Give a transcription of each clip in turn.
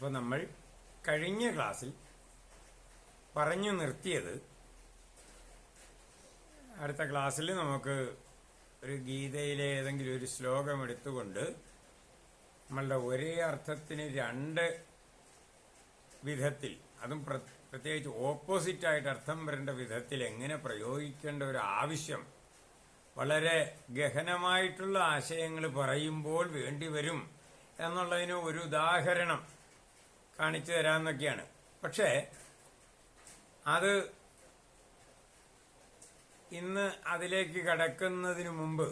അപ്പോൾ നമ്മൾ കഴിഞ്ഞ ക്ലാസ്സിൽ പറഞ്ഞു നിർത്തിയത് അടുത്ത ക്ലാസ്സിൽ നമുക്ക് ഒരു ഗീതയിലെ ഏതെങ്കിലും ഒരു ശ്ലോകം എടുത്തുകൊണ്ട് നമ്മളുടെ ഒരേ അർത്ഥത്തിന് രണ്ട് വിധത്തിൽ അതും പ്രത്യേകിച്ച് ഓപ്പോസിറ്റായിട്ട് അർത്ഥം വരേണ്ട വിധത്തിൽ എങ്ങനെ പ്രയോഗിക്കേണ്ട ഒരു ആവശ്യം വളരെ ഗഹനമായിട്ടുള്ള ആശയങ്ങൾ പറയുമ്പോൾ വേണ്ടിവരും എന്നുള്ളതിന് ഒരു ഉദാഹരണം. കാണിച്ചു തരാമെന്നൊക്കെയാണ്. പക്ഷേ അത് ഇന്ന് അതിലേക്ക് കടക്കുന്നതിന് മുമ്പ്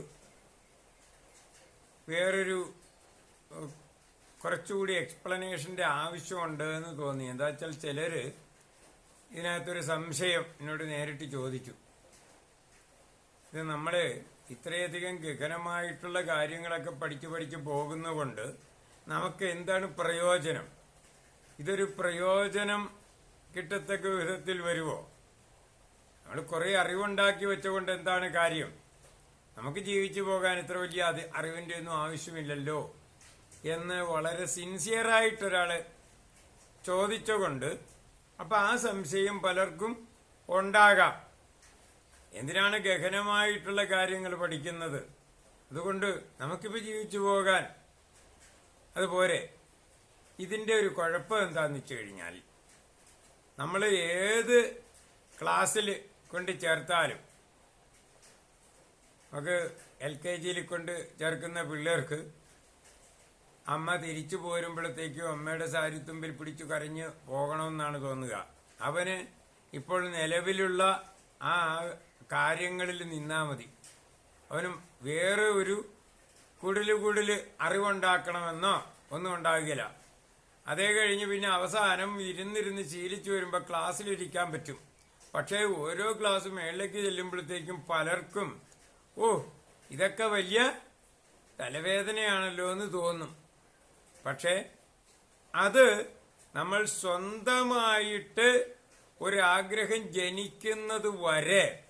വേറൊരു കുറച്ചുകൂടി എക്സ്പ്ലനേഷന്റെ ആവശ്യമുണ്ട് എന്ന് തോന്നി. എന്താ വെച്ചാൽ ചിലര് ഇതിനകത്തൊരു സംശയം എന്നോട് നേരിട്ട് ചോദിച്ചു. ഇത് നമ്മൾ ഇത്രയധികം ഗഹനമായിട്ടുള്ള കാര്യങ്ങളൊക്കെ പഠിച്ചു പഠിച്ചു പോകുന്നതുകൊണ്ട് നമുക്ക് എന്താണ് പ്രയോജനം? ഇതൊരു പ്രയോജനം കിട്ടത്തക്ക വിധത്തിൽ വരുമോ നമ്മൾ കുറെ അറിവുണ്ടാക്കി വെച്ചുകൊണ്ട് എന്താണ് കാര്യം? നമുക്ക് ജീവിച്ചു പോകാൻ ഇത്ര വലിയ അറിവിന്റെ ഒന്നും ആവശ്യമില്ലല്ലോ എന്ന് വളരെ സിൻസിയറായിട്ടൊരാൾ ചോദിച്ചുകൊണ്ട് അപ്പൊ ആ സംശയം പലർക്കും ഉണ്ടാകാം. എന്തിനാണ് ഗഹനമായിട്ടുള്ള കാര്യങ്ങൾ പഠിക്കുന്നത്? അതുകൊണ്ട് നമുക്കിപ്പോ ജീവിച്ചു പോകാൻ. അതുപോരെ ഇതിന്റെ ഒരു കുഴപ്പം എന്താന്ന് വെച്ച് കഴിഞ്ഞാൽ നമ്മൾ ഏത് ക്ലാസ്സിൽ കൊണ്ട് ചേർത്താലും നമുക്ക് എൽ കെ ജിയിൽ കൊണ്ട് ചേർക്കുന്ന പിള്ളേർക്ക് അമ്മ തിരിച്ചു പോരുമ്പോഴത്തേക്കും അമ്മയുടെ സാരിത്തുമ്പിൽ പിടിച്ചു കരഞ്ഞ് പോകണമെന്നാണ് തോന്നുക. അവന് ഇപ്പോൾ നിലവിലുള്ള ആ കാര്യങ്ങളിൽ നിന്നാൽ മതി. അവനും വേറെ ഒരു കുടിൽ കുടിൽ അറിവുണ്ടാക്കണമെന്നോ ഒന്നും ഉണ്ടാകില്ല അതേ കഴിഞ്ഞ് പിന്നെ അവസാനം ഇരുന്നിരുന്ന് ശീലിച്ചു വരുമ്പോൾ ക്ലാസ്സിലിരിക്കാൻ പറ്റും. പക്ഷേ ഓരോ ക്ലാസ് മേളിലേക്ക് ചെല്ലുമ്പോഴത്തേക്കും പലർക്കും ഓ ഇതൊക്കെ വലിയ തലവേദനയാണല്ലോ എന്ന് തോന്നും. പക്ഷേ അത് നമ്മൾ സ്വന്തമായിട്ട് ഒരാഗ്രഹം ജനിക്കുന്നത് വരെ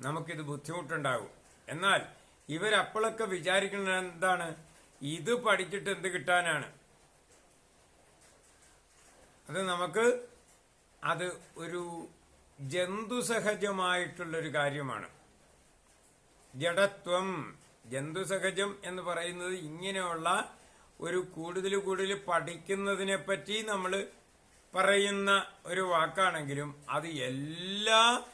നമുക്കിത് ബുദ്ധിമുട്ടുണ്ടാകും. എന്നാൽ ഇവരപ്പോഴൊക്കെ വിചാരിക്കുന്നത് എന്താണ്? ഇത് പഠിച്ചിട്ട് എന്ത് കിട്ടാനാണ്? അത് നമുക്ക് അത് ഒരു ജന്തുസഹജമായിട്ടുള്ളൊരു കാര്യമാണ്. ജഡത്വം ജന്തുസഹജം എന്ന് പറയുന്നത് ഇങ്ങനെയുള്ള ഒരു കൂടുതൽ കൂടുതൽ പഠിക്കുന്നതിനെ പറ്റി നമ്മൾ പറയുന്ന ഒരു വാക്കാണെങ്കിലും അത് എല്ലാ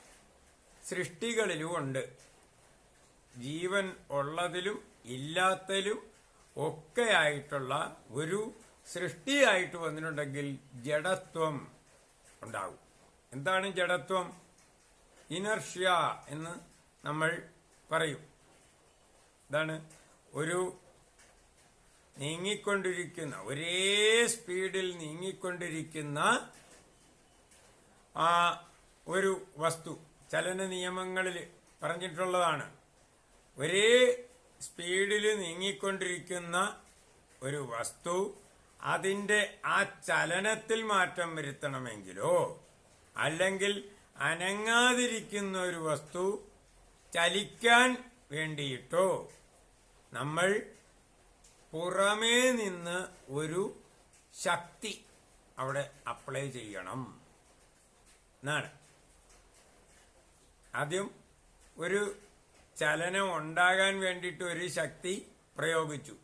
സൃഷ്ടികളിലും ഉണ്ട്. ജീവൻ ഉള്ളതിലും ഇല്ലാത്തതിലും ഒക്കെ ആയിട്ടുള്ള ഒരു സൃഷ്ടിയായിട്ട് വന്നിട്ടുണ്ടെങ്കിൽ ജഡത്വം ഉണ്ടാകും. എന്താണ് ജഡത്വം? ഇനർഷ്യ എന്ന് നമ്മൾ പറയും. ഇതാണ് ഒരു നീങ്ങിക്കൊണ്ടിരിക്കുന്ന ഒരേ സ്പീഡിൽ നീങ്ങിക്കൊണ്ടിരിക്കുന്ന ആ ഒരു വസ്തു. ചലന നിയമങ്ങളിൽ പറഞ്ഞിട്ടുള്ളതാണ്. ഒരേ സ്പീഡിൽ നീങ്ങിക്കൊണ്ടിരിക്കുന്ന ഒരു വസ്തു അതിന്റെ ആ ചലനത്തിൽ മാറ്റം വരുത്തണമെങ്കിലോ? അല്ലെങ്കിൽ അനങ്ങാതിരിക്കുന്ന ഒരു വസ്തു ചലിക്കാൻ വേണ്ടിയിട്ടോ? നമ്മൾ പുറമേ നിന്ന് ഒരു ശക്തി അവിടെ അപ്ലൈ ചെയ്യണം. എന്നാണ്. ആദ്യം ഒരു ചലനം ഉണ്ടാകാൻ വേണ്ടിയിട്ട് ഒരു ശക്തി പ്രയോഗിച്ചു.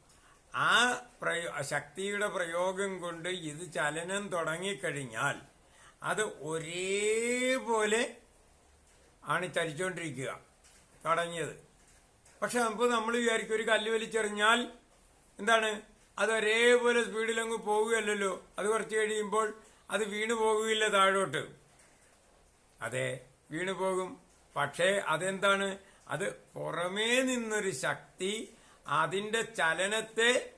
ആ പ്രയോ ശക്തിയുടെ പ്രയോഗം കൊണ്ട് ഇത് ചലനം തുടങ്ങിക്കഴിഞ്ഞാൽ അത് ഒരേപോലെ ആണ് ചലിച്ചുകൊണ്ടിരിക്കുക തുടങ്ങിയത്. പക്ഷെ നമുക്ക് നമ്മൾ വിചാരിക്കും ഒരു കല്ല് വലിച്ചെറിഞ്ഞാൽ എന്താണ്? അത് ഒരേപോലെ സ്പീഡിലങ്ങ് പോവുകയല്ലോ അത് കുറച്ച് കഴിയുമ്പോൾ അത് വീണു പോകുകയില്ല താഴോട്ട്. അതെ വീണു പോകും. പക്ഷേ അതെന്താണ്? അത് പുറമേ നിന്നൊരു ശക്തി അതിന്റെ ചലനത്തെ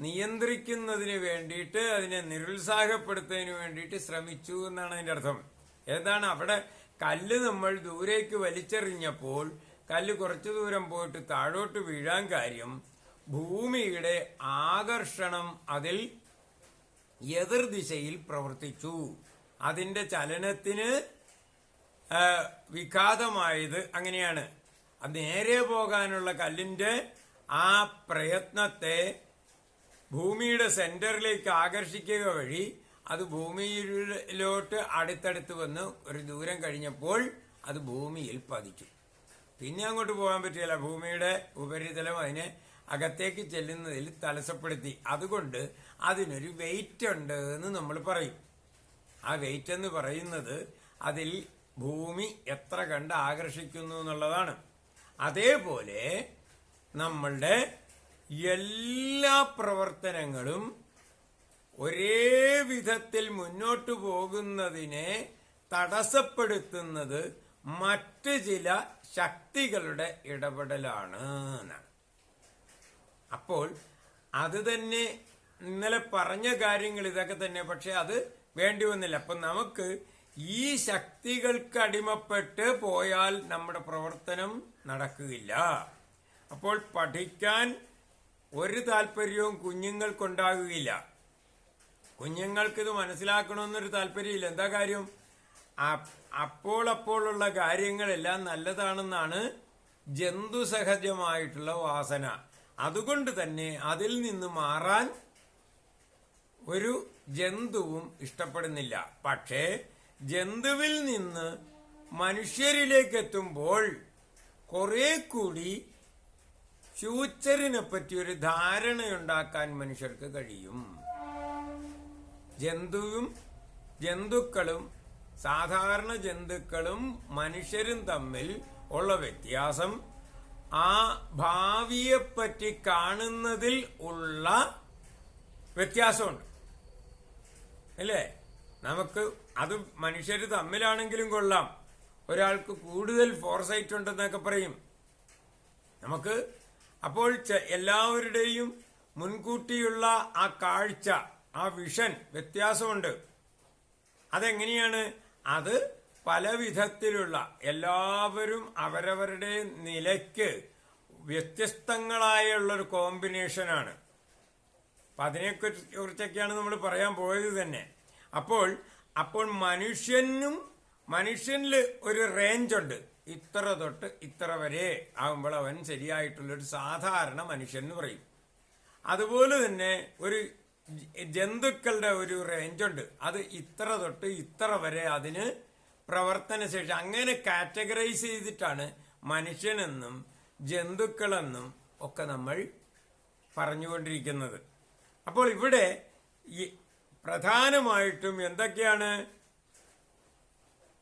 നിയന്ത്രിക്കുന്നതിന് വേണ്ടിയിട്ട് അതിനെ നിരുത്സാഹപ്പെടുത്തുന്നതിന് വേണ്ടിയിട്ട് ശ്രമിച്ചു എന്നാണ് അതിന്റെ അർത്ഥം. ഏതാണ്? അവിടെ കല്ല് നമ്മൾ ദൂരേക്ക് വലിച്ചെറിഞ്ഞപ്പോൾ കല്ല് കുറച്ചു ദൂരം പോയിട്ട് താഴോട്ട് വീഴാൻ കാര്യം ഭൂമിയുടെ ആകർഷണം അതിൽ എതിർദിശയിൽ പ്രവർത്തിച്ചു. അതിന്റെ ചലനത്തിന് വിഘാതമായത് അങ്ങനെയാണ്. നേരെ പോകാനുള്ള കല്ലിന്റെ ആ പ്രയത്നത്തെ ഭൂമിയുടെ സെന്ററിലേക്ക് ആകർഷിക്കുക വഴി അത് ഭൂമിയിലോട്ട് അടുത്തടുത്ത് വന്ന് ഒരു ദൂരം കഴിഞ്ഞപ്പോൾ അത് ഭൂമിയിൽ പതിക്കും. പിന്നെ അങ്ങോട്ട് പോകാൻ പറ്റില്ല. ഭൂമിയുടെ ഉപരിതലം അതിനെ അകത്തേക്ക് ചെല്ലുന്നതിൽ തടസ്സപ്പെടുത്തി. അതുകൊണ്ട് അതിനൊരു വെയിറ്റ് ഉണ്ട് എന്ന് നമ്മൾ പറയും. ആ വെയിറ്റ് എന്ന് പറയുന്നത് അതിൽ ഭൂമി എത്ര കണ്ട് ആകർഷിക്കുന്നു എന്നുള്ളതാണ്. അതേപോലെ നമ്മളുടെ എല്ലാ പ്രവർത്തനങ്ങളും ഒരേ വിധത്തിൽ മുന്നോട്ടു പോകുന്നതിനെ തടസ്സപ്പെടുത്തുന്നത് മറ്റ് ചില ശക്തികളുടെ ഇടപെടലാണ് എന്നാണ്. അപ്പോൾ അത് തന്നെ ഇന്നലെ പറഞ്ഞ കാര്യങ്ങൾ ഇതൊക്കെ തന്നെ പക്ഷെ അത് വേണ്ടി വന്നില്ല. അപ്പൊ നമുക്ക് ഈ ശക്തികൾക്ക് അടിമപ്പെട്ട് പോയാൽ നമ്മുടെ പ്രവർത്തനം നടക്കുകയില്ല. അപ്പോൾ പഠിക്കാൻ ഒരു താല്പര്യവും കുഞ്ഞുങ്ങൾക്കുണ്ടാകുകയില്ല. കുഞ്ഞുങ്ങൾക്ക് ഇത് മനസ്സിലാക്കണമെന്നൊരു താല്പര്യമില്ല. എന്താ കാര്യം? അപ്പോൾ അപ്പോഴുള്ള കാര്യങ്ങളെല്ലാം നല്ലതാണെന്നാണ് ജന്തുസഹജമായിട്ടുള്ള വാസന. അതുകൊണ്ട് തന്നെ അതിൽ നിന്ന് മാറാൻ ഒരു ജന്തുവും ഇഷ്ടപ്പെടുന്നില്ല. പക്ഷേ ജന്തുവിൽ നിന്ന് മനുഷ്യരിലേക്ക് എത്തുമ്പോൾ കുറെ കൂടി ഫ്യൂച്ചറിനെ പറ്റി ഒരു ധാരണയുണ്ടാക്കാൻ മനുഷ്യർക്ക് കഴിയും. ജന്തുവും ജന്തുക്കളും സാധാരണ ജന്തുക്കളും മനുഷ്യരും തമ്മിൽ ഉള്ള വ്യത്യാസം ആ ഭാവിയെപ്പറ്റി കാണുന്നതിൽ ഉള്ള വ്യത്യാസമുണ്ട്. അല്ലേ? നമുക്ക് അത് മനുഷ്യർ തമ്മിലാണെങ്കിലും കൊള്ളാം. ഒരാൾക്ക് കൂടുതൽ ഫോർസൈറ്റ് ഉണ്ടെന്നൊക്കെ പറയും. നമുക്ക് അപ്പോൾ എല്ലാവരുടെയും മുൻകൂട്ടിയുള്ള ആ കാഴ്ച ആ വിഷൻ വ്യത്യാസമുണ്ട്. അതെങ്ങനെയാണ്? അത് പല വിധത്തിലുള്ള എല്ലാവരും അവരവരുടെ നിലയ്ക്ക് വ്യത്യസ്തങ്ങളായുള്ളൊരു കോമ്പിനേഷനാണ് അപ്പൊ അതിനെ കുറിച്ചൊക്കെയാണ് നമ്മൾ പറയാൻ പോയത് തന്നെ. അപ്പോൾ അപ്പോൾ മനുഷ്യനും മനുഷ്യനിൽ ഒരു റേഞ്ച് ഉണ്ട്. ഇത്ര തൊട്ട് ഇത്ര വരെ ആകുമ്പോൾ അവൻ ശരിയായിട്ടുള്ളൊരു സാധാരണ മനുഷ്യൻ എന്ന് പറയും. അതുപോലെ തന്നെ ഒരു ജന്തുക്കളുടെ ഒരു റേഞ്ചുണ്ട് അത് ഇത്ര തൊട്ട് ഇത്ര വരെ അതിന് പ്രവർത്തനശേഷി. അങ്ങനെ കാറ്റഗറൈസ് ചെയ്തിട്ടാണ് മനുഷ്യനെന്നും ജന്തുക്കളെന്നും ഒക്കെ നമ്മൾ പറഞ്ഞുകൊണ്ടിരിക്കുന്നത്. അപ്പോൾ ഇവിടെ പ്രധാനമായിട്ടും എന്തൊക്കെയാണ്?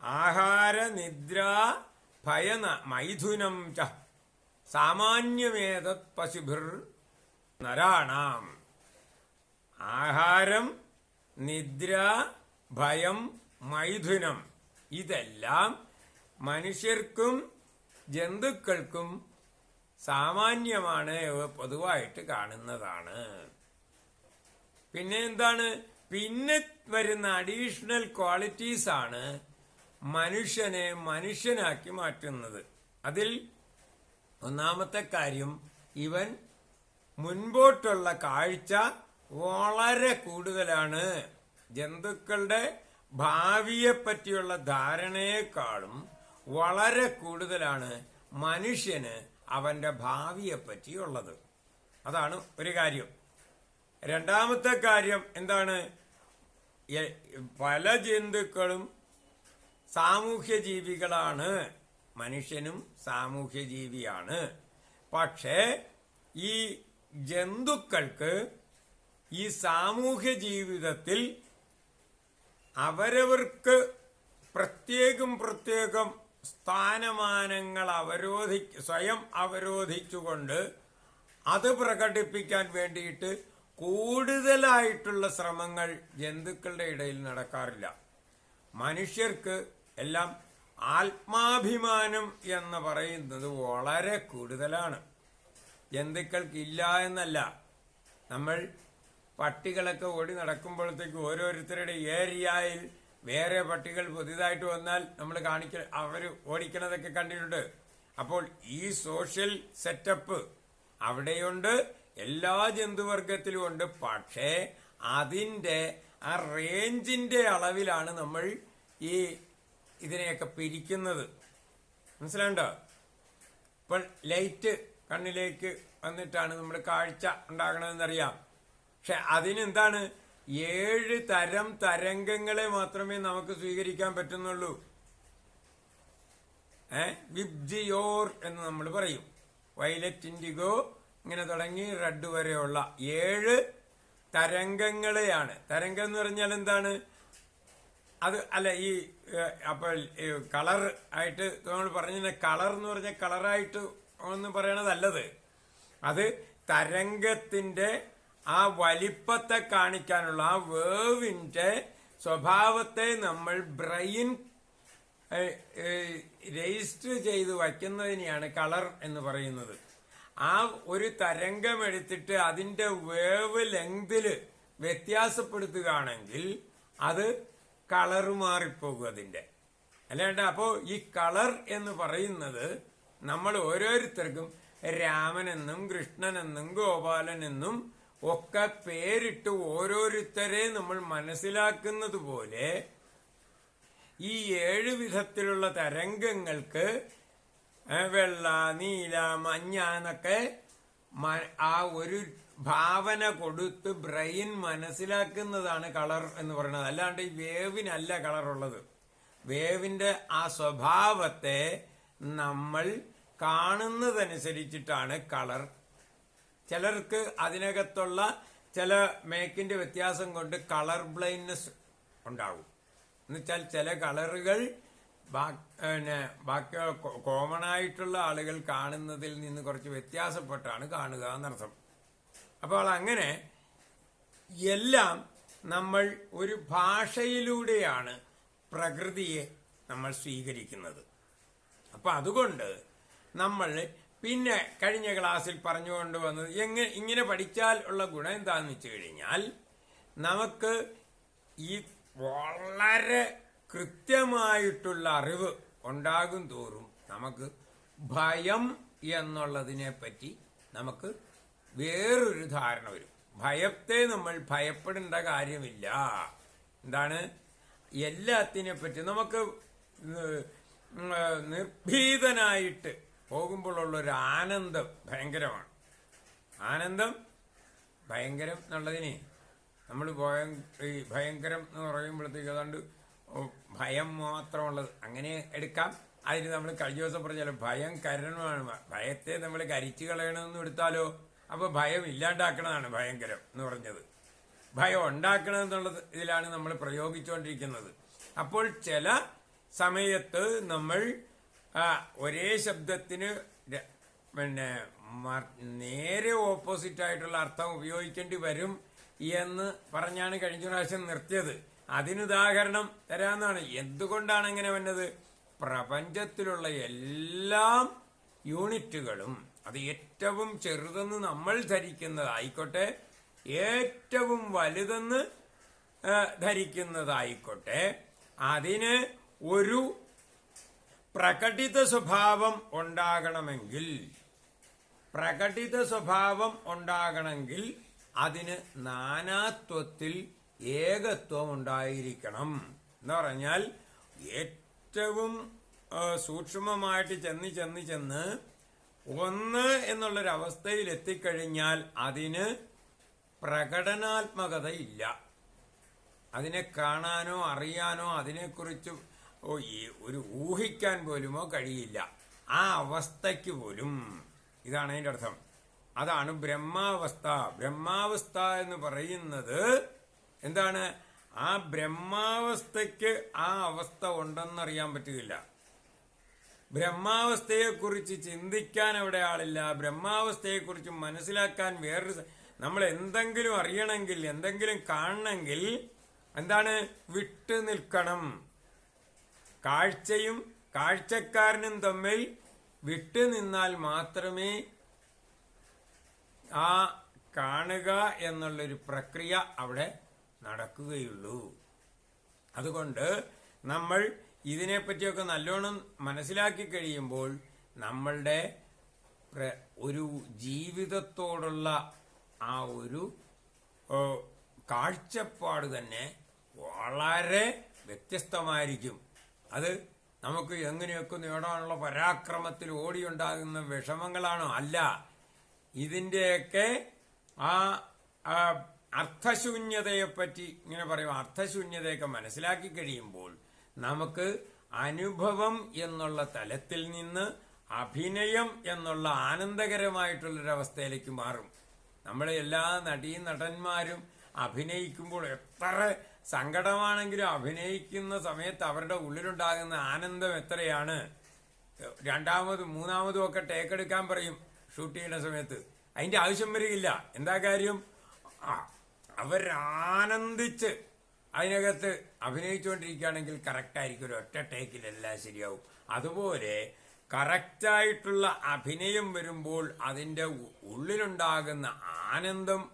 ആഹാര നിദ്ര ഭയന മൈഥുനം ച സാമാന്യമേതത് പശുഭിർ നരാണാം. ആഹാരം നിദ്ര ഭയം മൈഥുനം ഇതെല്ലാം മനുഷ്യർക്കും ജന്തുക്കൾക്കും സാമാന്യമാണ് പൊതുവായിട്ട് കാണുന്നതാണ്. പിന്നെ എന്താണ്? പിന്നെ വരുന്ന അഡീഷണൽ ക്വാളിറ്റീസ് ആണ് മനുഷ്യനെ മനുഷ്യനാക്കി മാറ്റുന്നത്. അതിൽ ഒന്നാമത്തെ കാര്യം ഇവൻ മുൻപോട്ടുള്ള കാഴ്ച വളരെ കൂടുതലാണ്. ജന്തുക്കളുടെ ഭാവിയെ പറ്റിയുള്ള ധാരണയെക്കാളും വളരെ കൂടുതലാണ് മനുഷ്യന് അവന്റെ ഭാവിയെ പറ്റിയുള്ളത് അതാണ് ഒരു കാര്യം. രണ്ടാമത്തെ കാര്യം എന്താണ്? പല ജന്തുക്കളും സാമൂഹ്യ ജീവികളാണ് മനുഷ്യനും സാമൂഹ്യ ജീവിയാണ് പക്ഷേ ഈ ജന്തുക്കൾക്ക് ഈ സാമൂഹ്യ ജീവിതത്തിൽ അവരവർക്ക് പ്രത്യേകം പ്രത്യേകം സ്ഥാനമാനങ്ങൾ അവരോധി സ്വയം അവരോധിച്ചുകൊണ്ട് അത് പ്രകടിപ്പിക്കാൻ വേണ്ടിയിട്ട് കൂടുതലായിട്ടുള്ള ശ്രമങ്ങൾ ജന്തുക്കളുടെ ഇടയിൽ നടക്കാറില്ല. മനുഷ്യർക്ക് എല്ലാം ആത്മാഭിമാനം എന്ന് പറയുന്നത് വളരെ കൂടുതലാണ്. ജന്തുക്കൾക്കില്ല എന്നല്ല. നമ്മൾ പട്ടികളൊക്കെ ഓടി നടക്കുമ്പോഴത്തേക്ക് ഓരോരുത്തരുടെ ഏരിയയിൽ വേറെ പട്ടികൾ പുതിയതായിട്ട് വന്നാൽ നമ്മൾ കാണിക്ക അവർ ഓടിക്കണതൊക്കെ കണ്ടിട്ടുണ്ട്. അപ്പോൾ ഈ സോഷ്യൽ സെറ്റപ്പ് അവിടെയുണ്ട് എല്ലാ ജന്തുവർഗത്തിലും ഉണ്ട്. പക്ഷേ അതിന്റെ ആ റേഞ്ചിന്റെ അളവിലാണ് നമ്മൾ ഈ ഇതിനെയൊക്കെ പിരിക്കുന്നത്. മനസ്സിലാണ്ടോ ഇപ്പോൾ ലൈറ്റ് കണ്ണിലേക്ക് വന്നിട്ടാണ് നമ്മൾ കാഴ്ച ഉണ്ടാകണമെന്നറിയാം പക്ഷെ അതിനെന്താണ്? ഏഴ് തരം തരംഗങ്ങളെ മാത്രമേ നമുക്ക് സ്വീകരിക്കാൻ പറ്റുന്നുള്ളൂ. ഏ? വിബ്ജിയോർ എന്ന് നമ്മൾ പറയും. വയലറ്റ് ഇൻഡിഗോ ഇങ്ങനെ തുടങ്ങി റെഡ് വരെയുള്ള ഏഴ് തരംഗങ്ങളെയാണ്. തരംഗം എന്ന് പറഞ്ഞാൽ എന്താണ്? അത് അല്ല ഈ അപ്പോൾ കളർ ആയിട്ട് നമ്മൾ പറഞ്ഞ കളർ എന്ന് പറഞ്ഞ കളറായിട്ട് ഒന്ന് പറയണതല്ലത്. അത് തരംഗത്തിന്റെ ആ വലിപ്പത്തെ കാണിക്കാനുള്ള ആ വേവിന്റെ സ്വഭാവത്തെ നമ്മൾ ബ്രെയിൻ രജിസ്റ്റർ ചെയ്ത് വയ്ക്കുന്നതിനെയാണ് കളർ എന്ന് പറയുന്നത്. ആ ഒരു തരംഗം എടുത്തിട്ട് അതിന്റെ വേവ് ലെങ്തിൽ വ്യത്യാസപ്പെടുത്തുകയാണെങ്കിൽ അത് കളർ മാറിപ്പോകും അതിന്റെ. അല്ലാണ്ട് അപ്പോ ഈ കളർ എന്ന് പറയുന്നത് നമ്മൾ ഓരോരുത്തർക്കും രാമനെന്നും കൃഷ്ണനെന്നും ഗോപാലനെന്നും ഒക്കെ പേരിട്ട് ഓരോരുത്തരെ നമ്മൾ മനസ്സിലാക്കുന്നത് പോലെ ഈ ഏഴ് വിധത്തിലുള്ള തരംഗങ്ങൾക്ക് വെള്ള നീല മഞ്ഞ എന്നൊക്കെ ആ ഒരു ഭാവന കൊടുത്ത് ബ്രെയിൻ മനസ്സിലാക്കുന്നതാണ് കളർ എന്ന് പറയുന്നത്. അല്ലാണ്ട് ഈ വേവിനല്ല കളറുള്ളത്. വേവിന്റെ ആ സ്വഭാവത്തെ നമ്മൾ കാണുന്നതനുസരിച്ചിട്ടാണ് കളർ. ചിലർക്ക് അതിനകത്തുള്ള ചില മേക്കിന്റെ വ്യത്യാസം കൊണ്ട് കളർ ബ്ലൈൻഡ്നെസ് ഉണ്ടാകും എന്നുവെച്ചാൽ ചില കളറുകൾ പിന്നെ ബാക്കി കോമൺ ആയിട്ടുള്ള ആളുകൾ കാണുന്നതിൽ നിന്ന് കുറച്ച് വ്യത്യാസപ്പെട്ടാണ് കാണുക എന്നർത്ഥം. അപ്പോൾ അങ്ങനെ എല്ലാം നമ്മൾ ഒരു ഭാഷയിലൂടെയാണ് പ്രകൃതിയെ നമ്മൾ സ്വീകരിക്കുന്നത്. അപ്പൊ അതുകൊണ്ട് നമ്മൾ പിന്നെ കഴിഞ്ഞ ക്ലാസ്സിൽ പറഞ്ഞുകൊണ്ട് വന്നത് എങ്ങനെ ഇങ്ങനെ പഠിച്ചാൽ ഉള്ള ഗുണം എന്താണെന്ന് വെച്ച് കഴിഞ്ഞാൽ നമുക്ക് ഈ വളരെ കൃത്യമായിട്ടുള്ള അറിവ് ഉണ്ടാകും തോറും നമുക്ക് ഭയം എന്നുള്ളതിനെ പറ്റി നമുക്ക് വേറൊരു ധാരണ വരും. ഭയത്തെ നമ്മൾ ഭയപ്പെടേണ്ട കാര്യമില്ല. എന്താണ്? എല്ലാത്തിനെ പറ്റി നമുക്ക് നിർഭീതനായിട്ട് പോകുമ്പോഴുള്ള ഒരു ആനന്ദം ഭയങ്കരമാണ്. ആനന്ദം ഭയങ്കരം എന്നുള്ളതിനെ നമ്മൾ ഭയം ഭയങ്കരം എന്ന് പറയുമ്പോഴത്തേക്ക് ഏതാണ്ട് ഭയം മാത്രമുള്ളത്. അങ്ങനെ എടുക്കാം. അതിന് നമ്മൾ കഴിഞ്ഞ ദിവസം പറഞ്ഞാലോ ഭയം കരണമാണ്. ഭയത്തെ നമ്മൾ കരിച്ചു കളയണമെന്ന് എടുത്താലോ? അപ്പൊ ഭയം ഇല്ലാണ്ടാക്കണതാണ് ഭയങ്കരം എന്ന് പറഞ്ഞത്. ഭയം ഉണ്ടാക്കണം ഇതിലാണ് നമ്മൾ പ്രയോഗിച്ചുകൊണ്ടിരിക്കുന്നത്. അപ്പോൾ ചില സമയത്ത് നമ്മൾ ഒരേ ശബ്ദത്തിന് പിന്നെ നേരെ ഓപ്പോസിറ്റ് ആയിട്ടുള്ള അർത്ഥം ഉപയോഗിക്കേണ്ടി വരും എന്ന് പറഞ്ഞാണ് കഴിഞ്ഞ പ്രാവശ്യം നിർത്തിയത്. അതിനുദാഹരണം തരാമെന്നാണ് എന്തുകൊണ്ടാണ് അങ്ങനെ വന്നത്? പ്രപഞ്ചത്തിലുള്ള എല്ലാം യൂണിറ്റുകളും അത് ഏറ്റവും ചെറുതെന്ന് നമ്മൾ ധരിക്കുന്നതായിക്കോട്ടെ ഏറ്റവും വലുതെന്ന് ധരിക്കുന്നതായിക്കോട്ടെ അതിന് ഒരു പ്രകടിത സ്വഭാവം ഉണ്ടാകണമെങ്കിൽ പ്രകടിത സ്വഭാവം ഉണ്ടാകണമെങ്കിൽ അതിന് നാനാത്വത്തിൽ ഏകത്വം ഉണ്ടായിരിക്കണം എന്ന് പറഞ്ഞാൽ ഏറ്റവും സൂക്ഷ്മമായിട്ട് ചെന്ന് ചെന്ന് ചെന്ന് ഒന്ന് എന്നുള്ളൊരവസ്ഥയിൽ എത്തിക്കഴിഞ്ഞാൽ അതിന് പ്രകടനാത്മകത ഇല്ല അതിനെ കാണാനോ അറിയാനോ അതിനെക്കുറിച്ച് ഒരു ഊഹിക്കാൻ പോലുമോ കഴിയില്ല. ആ അവസ്ഥയ്ക്ക് പോലും ഇതാണ് അതിന്റെ അർത്ഥം. അതാണ് ബ്രഹ്മാവസ്ഥ. ബ്രഹ്മാവസ്ഥ എന്ന് പറയുന്നത് എന്താണ്? ആ ബ്രഹ്മാവസ്ഥയ്ക്ക് ആ അവസ്ഥ ഉണ്ടെന്നറിയാൻ പറ്റുകയില്ല. ബ്രഹ്മാവസ്ഥയെക്കുറിച്ച് ചിന്തിക്കാൻ അവിടെ ആളില്ല. ബ്രഹ്മാവസ്ഥയെക്കുറിച്ച് മനസ്സിലാക്കാൻ വേറൊരു നമ്മൾ എന്തെങ്കിലും അറിയണമെങ്കിൽ എന്തെങ്കിലും കാണണമെങ്കിൽ എന്താണ്? വിട്ടു നിൽക്കണം. കാഴ്ചയും കാഴ്ചക്കാരനും തമ്മിൽ വിട്ടു നിന്നാൽ മാത്രമേ ആ കാണുക എന്നുള്ളൊരു പ്രക്രിയ അവിടെ നടക്കുകയുള്ളൂ. അതുകൊണ്ട് നമ്മൾ ഇതിനെപ്പറ്റിയൊക്കെ നല്ലോണം മനസ്സിലാക്കി കഴിയുമ്പോൾ നമ്മളുടെ ഒരു ജീവിതത്തോടുള്ള ആ ഒരു കാഴ്ചപ്പാട് തന്നെ വളരെ വ്യത്യസ്തമായിരിക്കും. അത് നമുക്ക് എങ്ങനെയൊക്കെ നേടാനുള്ള പരാക്രമത്തിൽ ഓടിയുണ്ടാകുന്ന വിഷമങ്ങളാണോ? അല്ല. ഇതിന്റെയൊക്കെ ആ അർത്ഥശൂന്യതയെപ്പറ്റി ഇങ്ങനെ പറയും. അർത്ഥശൂന്യതയൊക്കെ മനസ്സിലാക്കി കഴിയുമ്പോൾ നമുക്ക് അനുഭവം എന്നുള്ള തലത്തിൽ നിന്ന് അഭിനയം എന്നുള്ള ആനന്ദകരമായിട്ടുള്ളൊരവസ്ഥയിലേക്ക് മാറും. നമ്മളെ എല്ലാ നടീ നടന്മാരും അഭിനയിക്കുമ്പോൾ എത്ര സങ്കടമാണെങ്കിലും അഭിനയിക്കുന്ന സമയത്ത് അവരുടെ ഉള്ളിലുണ്ടാകുന്ന ആനന്ദം എത്രയാണ്? രണ്ടാമതും മൂന്നാമതും ഒക്കെ ടേക്കെടുക്കാൻ പറയും ഷൂട്ട് ചെയ്യുന്ന സമയത്ത്. അതിന്റെ ആവശ്യം വരികയില്ല. എന്താ കാര്യം? അവരാനന്ദിച്ച് അതിനകത്ത് അഭിനയിച്ചുകൊണ്ടിരിക്കുകയാണെങ്കിൽ കറക്റ്റായിരിക്കും. ഒരു ഒറ്റ ടേക്കിലെല്ലാം ശരിയാവും. അതുപോലെ കറക്റ്റായിട്ടുള്ള അഭിനയം വരുമ്പോൾ അതിന്റെ ഉള്ളിലുണ്ടാകുന്ന ആനന്ദം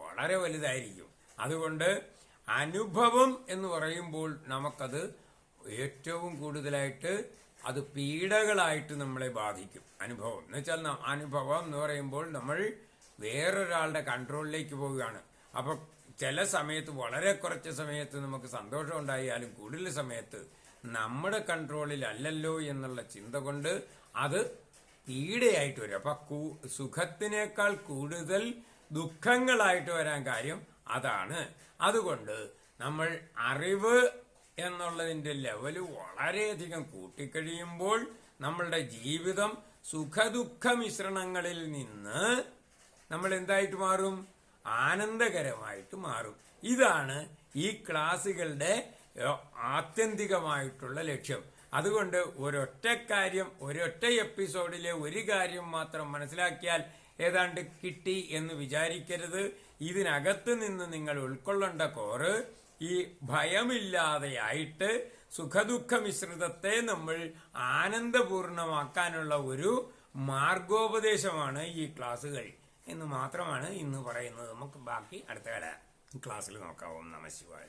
വളരെ വലുതായിരിക്കും. അതുകൊണ്ട് അനുഭവം എന്ന് പറയുമ്പോൾ നമുക്കത് ഏറ്റവും കൂടുതലായിട്ട് അത് പീഡകളായിട്ട് നമ്മളെ ബാധിക്കും. അനുഭവം. എന്ന് വെച്ചാൽ അനുഭവം എന്ന് പറയുമ്പോൾ നമ്മൾ വേറൊരാളുടെ കൺട്രോളിലേക്ക് പോവുകയാണ്. അപ്പൊ ചില സമയത്ത് വളരെ കുറച്ച് സമയത്ത് നമുക്ക് സന്തോഷം ഉണ്ടായാലും കൂടുതൽ സമയത്ത് നമ്മുടെ കൺട്രോളിൽ അല്ലല്ലോ എന്നുള്ള ചിന്ത കൊണ്ട് അത് പീഡയായിട്ട് വരും. അപ്പൊ സുഖത്തിനേക്കാൾ കൂടുതൽ ദുഃഖങ്ങളായിട്ട് വരാൻ കാര്യം അതാണ്. അതുകൊണ്ട് നമ്മൾ അറിവ് എന്നുള്ളതിന്റെ ലെവൽ വളരെയധികം കൂട്ടിക്കഴിയുമ്പോൾ നമ്മളുടെ ജീവിതം സുഖദുഃഖ മിശ്രണങ്ങളിൽ നിന്ന് നമ്മൾ എന്തായിട്ട് മാറും? ആനന്ദകരമായിട്ട് മാറും. ഇതാണ് ഈ ക്ലാസുകളുടെ ആത്യന്തികമായിട്ടുള്ള ലക്ഷ്യം. അതുകൊണ്ട് ഒരൊറ്റ കാര്യം ഒരൊറ്റ എപ്പിസോഡിലെ ഒരു കാര്യം മാത്രം മനസ്സിലാക്കിയാൽ ഏതാണ്ട് കിട്ടി എന്ന് വിചാരിക്കരുത്. ഇതിനകത്ത് നിന്ന് നിങ്ങൾ ഉൾക്കൊള്ളേണ്ട കോറ് ഈ ഭയമില്ലാതെയായിട്ട് സുഖദുഃഖ മിശ്രിതത്തെ നമ്മൾ ആനന്ദപൂർണമാക്കാനുള്ള ഒരു മാർഗോപദേശമാണ് ഈ ക്ലാസ്സുകൾ എന്ന് മാത്രമാണ് ഇന്ന് പറയുന്നത്. നമുക്ക് ബാക്കി അടുത്ത കാല ക്ലാസ്സിൽ നോക്കാവും. നമ ശിവായ